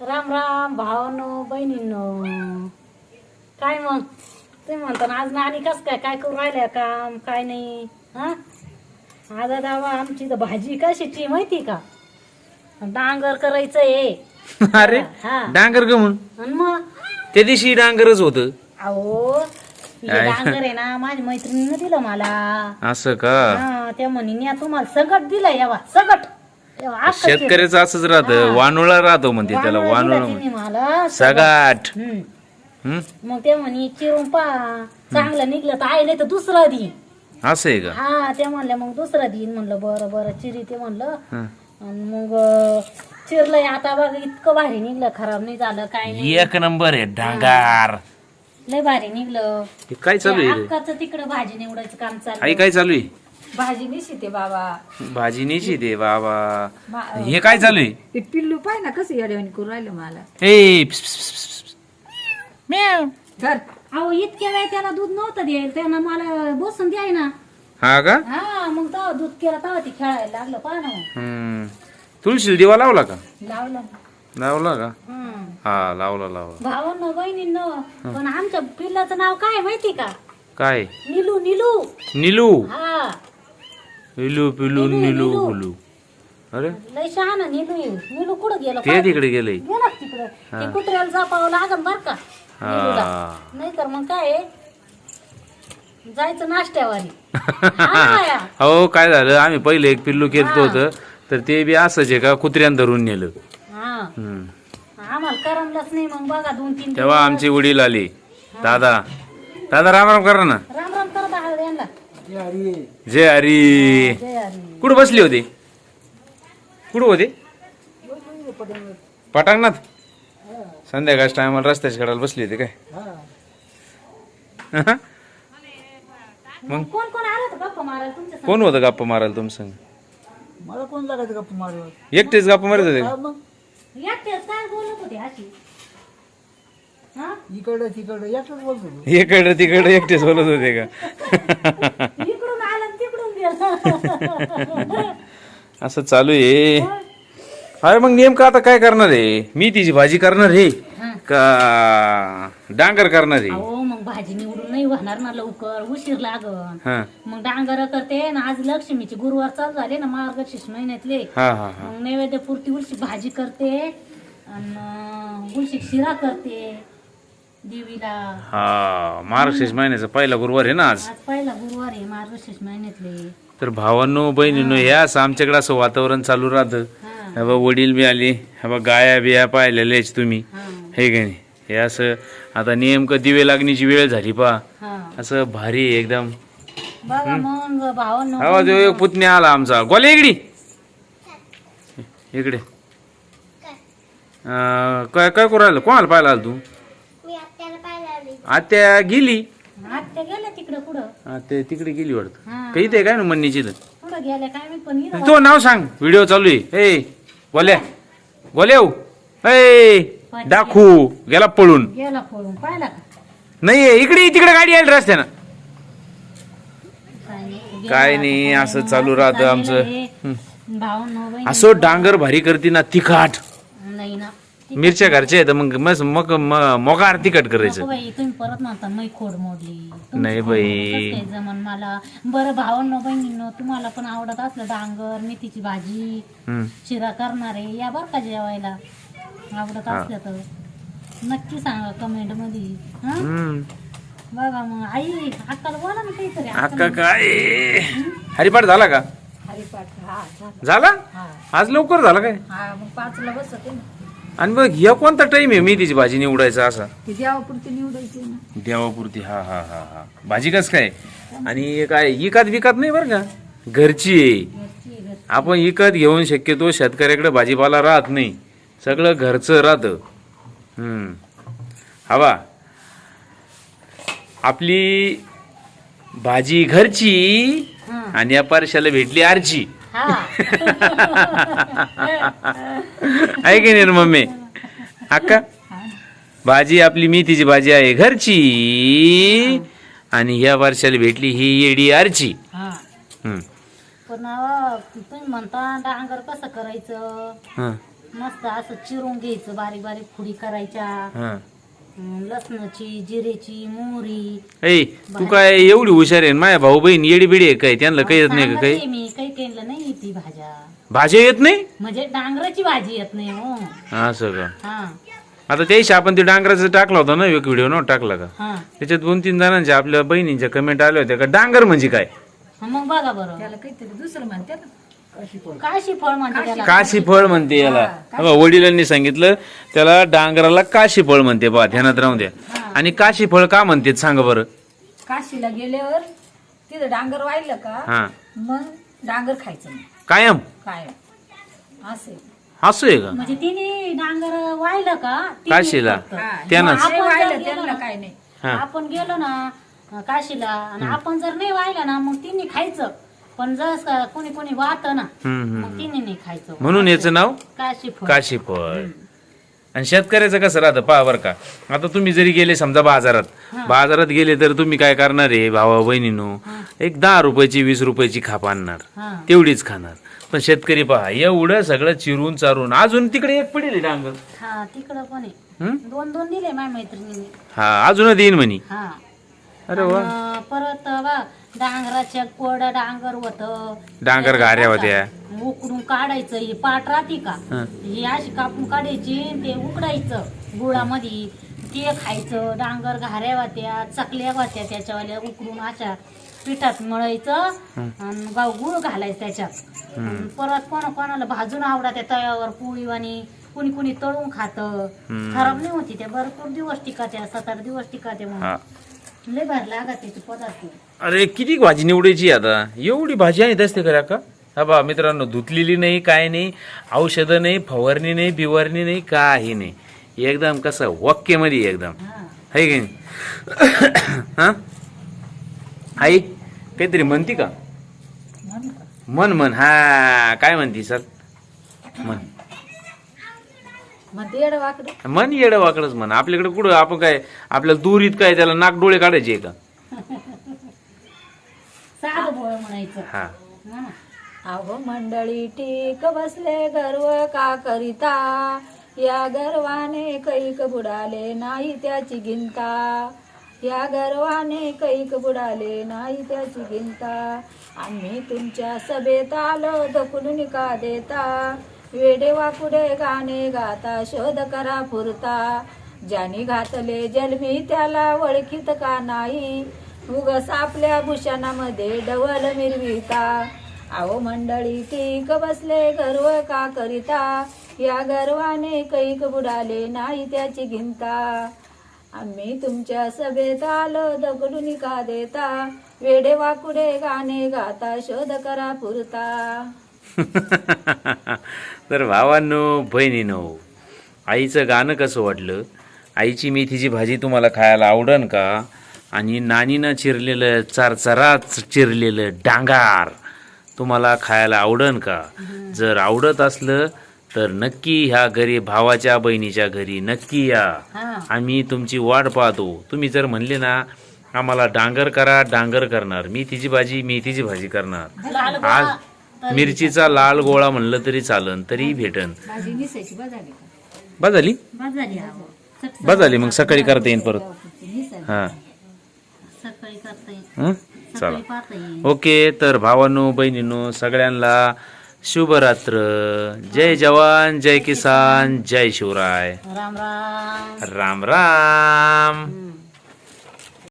राम राम भावानो बहिणींनो. काय मग? तुम्ही म्हणता ना आज नानी कस काय? काय करू राहिल्या काम? काय नाही? हा? आज दावा आमची तर भाजी कशाची माहिती का? डांगर करायचं आहे अरे हा. डांगर ग आणि मग? त्या दिवशी डांगरच होत. अहो हे काय? डांगर आहे ना माझ्या मैत्रिणीनं दिलं मला. असं का? हा त्या म्हणे तुम्हाला सगट दिलं यावा सगट. शेतकऱ्याचं असंच राहतं. वानुळा राहतो म्हणते त्याला वानोळा सगाट? मग ते म्हणे चिरून पा. चांगलं निघलं तर आहे नाही तर दुसरं दी. असं आहे का? हा ते म्हणल्या मग दुसरं देईन म्हणलं बरं बरं चिरी ते म्हणलं. आणि मग चिरलंय आता बघ इतकं भारी निघलं खराब नाही झालं काय नाही. एक नंबर आहे डांगार लय भारी निघलं. काय चालू आहे तिकडं भाजी निवडायचं काम आई चाललं काय चालू आहे? भाजी निशिते बाबा. भाजी नेची दे बाबा. हे काय चालू आहे? ते पिल्लू पाय ना कसं येड्यावानी करून राहिलं मला. ए पिस, पिस, पिस, पिस, पिस. म्याव. धर. अहो इतक्या वेळ त्याला दूध नव्हतं द्यायला त्यानं मला बसून द्याय ना. हा का? हा मग तेव्हा दूध केलं तेव्हा ती खेळायला लागलं पहा ना मग. हम्म. तुळशीला दिवा लावला का? लावलं. लावला का? हम्म. हा लावला लावला. भावांनो बहिणींनो पण आमच्या पिल्लाचं नाव काय माहिती का? काय? निलू निलू. निलू. हा. पिलू पिलू निलू, अरे? लय शहाणा निलू आहे. निलू कुठं गेलो? ते तिकडे गेला. तिकडं. ते कुत्र्याला जापावं लागन बर का निलूला हा. नाही तर मग काय आहे? जायचं नाश्त्यावारी हा या. हो काय झालं? आम्ही पहिले एक पिल्लू केलं होतं तर ते बी असंच आहे का? कुत्र्यानं धरून नेलं. हा. हम्म. आम्हाला करमलंच नाही मग बघा दोन तीन तेव्हा आमचे वडील आले. दादा. दादा राम राम करा ना. राम राम करत आहात यांना. जय हरी. जय हरी. कुठं बसले होते? कुठं होते? पटांगणात? संध्याकाळच्या टायमाला रस्त्याच्या कडाला बसले होते काय? मग? कोण कोण आलं होतं गप्पा मारायला? कोण होतं गप्पा मारायला तुम संग? मला कोण लागायचं गप्पा मारवर एकटेच गप्पा मारत होते? का? मग. एकटेच काय बोलत होते अशी? इकडं तिकडं एकटंच बोलतो तू. इकडं तिकडं एकटेच बोलत होते का? इकडून आलं आणि तिकडून गेलं. असं चालू आहे. अरे मग नेमकं आता काय करणार आहे? मी तिची भाजी करणार आहे हा. का डांगर करणार आहे? अहो मग भाजी निवडून नाही होणार ना लवकर उशीर लागन. हा. मग डांगर करते ना आज लक्ष्मीचे गुरुवार चालू झाले ना मार्गशीर्ष महिन्यातले. हा हा हा. मग नैवेद्य पुरती उलशी भाजी करते आणि उलशी शिरा करते. देवीला. हा मार्गशीर्ष महिन्याचा पहिला गुरुवार आहे ना आज? आज पहिला गुरुवार आहे मार्गशीर्ष महिन्यातले. तर भावांनो बहिणींनो हे असं आमच्याकडे असं वातावरण चालू राहतं. हा. हे बा वडील बी आले हे बा गाया बिया पाहिलेल्याच तुम्ही. हा. हे का नाही? हे असं आता नेमकं दिवे लागण्याची वेळ झाली पा हा. असं भारी आहे एकदम. बघा मग भावांनो हा तो एक पुतण्या आला आमचा. गोले इकडे. इकडे. अं, काय काय करू राहिलं? कोणाला पाहायला आला तू? आत्या गेली? आत्या गेल्या तिकडं कुठं आत्या तिकडे गेली वाटतं. हा. काही ते काय ना मन्नीची तर कुठं गेल्या काय मी पण इथं तो नाव सांग. व्हिडिओ चालू आहे. ए गोल्या गोल्याव ए दाखू गेला पळून. गेला फोडून पाहिला का? नाही इकडे तिकडे गाडी आली रस्त्यानं. काय नाही. काय नाही असं चालू राहतं आमचं. हं. बहिणी असं डांगर भारी करते ना तिखट. नाही ना. मिरच्या घरच्या आहेत मग मग मग म- मोगार तिखट करायचं. नको बाई तुम्ही परत म्हणता मै खोड मोडली. तुमची नाही खोड बाई. मोडली, कसं काय जमन मला. बरं भावांनो बहिणींनो तुम्हाला पण आवडत असलं डांगर मेथीची भाजी. शिरा करणार आहे या बरं का जेवायला? आवडत असलं तर. नक्की सांगा कमेंटमध्ये हा. बघा मग. आई अक्काला बोला ना काहीतरी. अक्का काय? हरिपाठ झाला का? हरिपाठ हा. झाला? हा. आज लवकर झाला काय? हा मग पाचला बसते ना. आणि मग ह्या कोणता टाइम आहे मेथीची भाजी निवडायचा असा? ती देवापुरती निवडायची ना. देवापुरती हा हा हा हा. भाजी कस काय? आणि काय इकत विकत नाही बरं का? घरची आहे. घरची घरची. आपण इकत घेऊन शक्यतो शेतकऱ्याकडे भाजीपाला राहत नाही. सगळं घरचं राहतं. हम्म. हवा आपली भाजी घरची हा. आणि या पारशाला भेटली आरची. आहे की नाही मम्मी. अक्का भाजी आपली मेथीची भाजी आहे घरची. आणि ह्या वर्षाला भेटली ही येडी आरची हा. पण तुम्ही म्हणता डांगर कसं करायचं. मस्त असं चिरून घ्यायचं बारीक बारीक खुडी करायच्या. लसणाची जिरेची मोहरी. ऐ तू काय एवढी हुशार आहे माझ्या भाऊ बहीण येडी बिडी आहे काय? त्यांना काही येत नाही का काही? काहीला नाही येते भाज्या. भाज्या येत नाही? म्हणजे डांगराची भाजी येत नाही हो. असं का हा. आता त्याशी आपण ते डांगराचं टाकला होता ना एक व्हिडिओ न टाकला का? हा. त्याच्यात दोन तीन जणांच्या आपल्या बहिणींच्या कमेंट आल्या होत्या का डांगर म्हणजे काय? हा, मग बघा बरं. त्याला काहीतरी दुसरं म्हणते ना. काशी फळ. म्हणते त्याला. काशी फळ म्हणते याला. बघा, वडिलांनी सांगितलं त्याला डांगराला काशी फळ म्हणते बा ध्यानात राहून द्या. आणि काशी फळ का म्हणते सांगा बरं. काशीला गेल्यावर तिथं डांगर वाहिलं का हा. मग डांगर खायचं नाही. कायम? काय असे असं आहे का? म्हणजे तिने डांगर वाहिलं का तिने काशीला? फक्त. त्यानंच आपण जर वाहिलं गेलो त्यांना ना- काय नाही. हा. आपण गेलो ना अं, काशीला आणि आपण जर नाही वाहिला ना मग तिने खायचं. पण जस का कोणी कोणी वाहत ना हम्म, हम्म. मग तिने नाही खायचं. म्हणून याचं नाव काशी फळ काशी फळ आणि शेतकऱ्याचं कसं राहतं पहा बरं का. आता तुम्ही जरी गेले समजा बाजारात. बाजारात गेले तर तुम्ही काय करणार आहे भावा बहिणीनो एक दहा रुपयाची वीस रुपयाची खाप आणणार. तेवढीच खाणार. पण शेतकरी पहा एवढं सगळं चिरून चारून अजून तिकडे एक पडेल डांगर. हा तिकडं पण आहे. हं? दोन दोन दिले माझ्या मैत्रिणीने. हा अजून देईन म्हणी. अरे वा. परत बा डांगराच्या कोरडा डांगर होत. डांगर घाऱ्या होत्या. उकडून काढायचं ही पाट राहते का? हं. अशी कापून काढायची आणि ते उकडायचं गुळामध्ये. ते खायचं डांगर घाऱ्या होत्या चकल्या होत्या त्याच्यावाल्या उकडून अशा पिठात मळायचं आणि गाव गुळ घालायचं त्याच्यात. परत कोणा कोणाला भाजून आवडा त्या तव्यावर पोळीवानी कुणी कुणी तळून खात. खराब नाही होती त्या भरपूर दिवस टिकात्या सात आठ दिवस टिकात्या म्हणून. लय भारी लागत त्याचे पदार्थ. अरे किती भाजी निवडायची आता? एवढी भाजी आणत असते खऱ्या का हा बा मित्रांनो धुतलेली नाही काय नाही औषधं नाही फवारणी नाही बिवारणी नाही काही नाही. एकदम कसं वक्केमध्ये एकदम. हा. आहे की नाही? हा? आई काहीतरी म्हणती का? म्हणू का? मन मन. हा काय म्हणती सर? मन. येडं वाकडं. मन येडं वाकडच म्हण. आपल्याकडे कुठं आपण काय आपल्याला दुरीत काय त्याला नाक डोळे काढायचे आहे का साधं भोळ म्हणायचं. हा. हा. अहो मंडळी टीक बसले गर्व का करिता? या गर्वाने कैक बुडाले नाही त्याची गिंता या गर्वाने कैक बुडाले नाही त्याची गिंता आम्ही तुमच्या सभेत आलो दखलून का देता? वेडे वाकुडे गाणे गाता शोध करा पुरता. ज्याने घातले जन्मी त्याला ओळखीत का नाही? उगस आपल्या भूषणामध्ये डवल मिरविता. अहो मंडळी टीक बसले गर्व का करिता? या गर्वाने कैक बुडाले नाही त्याची गिंता आम्ही तुमच्या सभेत आलो दगडून का देता वेडे वाकुडे गाणे गाता शोध करा पुरता. तर भावांनो बहिणीनो आईचं गाणं कसं वाटलं? आईची मेथीची भाजी तुम्हाला खायला आवडन का? आणि नानीनं चिरलेलं चरचरात चिरलेलं डांगार तुम्हाला खायला आवडन का? जर आवडत असलं तर नक्की ह्या घरी भावाच्या बहिणीच्या घरी नक्की या. आम्ही तुमची वाट पाहतो. तुम्ही जर म्हणले ना आम्हाला डांगर करा डांगर करणार. मेथीची भाजी मेथीची भाजी करणार. आज मिरचीचा लाल गोळा म्हणलं तरी चालन तरी भेटन. बजाली बा झाली बा झाली? मग सकाळी करता येईन परत. हा. हं? चला. ओके तर भावांनो बहिणींनो सगळ्यांना शुभरात्र. जय जवान जय किसान जय शिवराय. राम राम. राम राम.